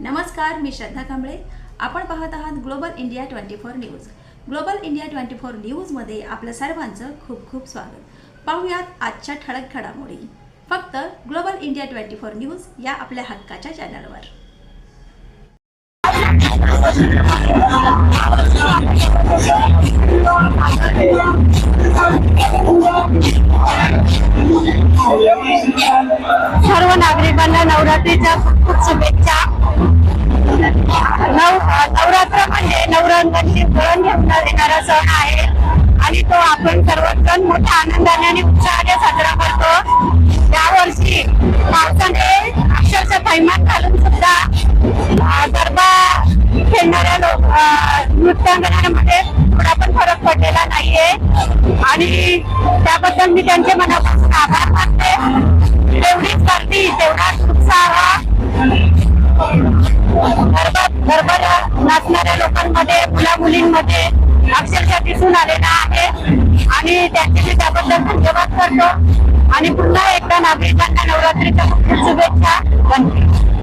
नमस्कार मी श्रद्धा कांबळे. आपण पाहत आहात Global India Twenty Four News. Global India Twenty Four न्यूजमध्ये आपलं सर्वांचं खूप खूप स्वागत. पाहूयात आजच्या ठळक घडामोडी. फक्त Global India Twenty Four News या आपल्या हक्काच्या चॅनलवर. सर्व नागरिकांना नवरात्रीच्या खूप खूप शुभेच्छा. नव नवरात्र म्हणजे नवरंगाची फळण घेऊन येणारा सण आहे. आणि तो आपण सर्वजण मोठ्या आनंदाने आणि उत्साहाने साजरा करतो. यावर्षी पावसाने अक्षरशः थैमान घालून सुद्धा गरबा खेळणाऱ्या लोक नृत्यांगणांमध्ये नृत्यांगनामध्ये थोडा पण फरक पडलेला नाहीये. आणि त्याबद्दल मी त्यांचे मनापासून आभार मानते. तेवढीच गर्दी तेवढाच गरबा नाचणाऱ्या लोकांमध्ये मुला मुलींमध्ये अक्षरशः दिसून आलेला आहे. आणि त्यांचे मी त्याबद्दल धन्यवाद करतो. आणि पुन्हा एकदा नागरिकांना नवरात्रीच्या खूप खूप शुभेच्छा. बनते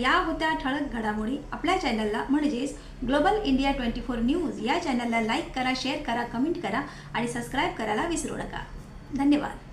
या होत्या ठळक घडामोडी आपल्या चॅनलला म्हणजेच Global India Twenty Four News या चॅनलला लाईक करा शेअर करा कमेंट करा आणि सबस्क्राईब करायला विसरू नका. धन्यवाद.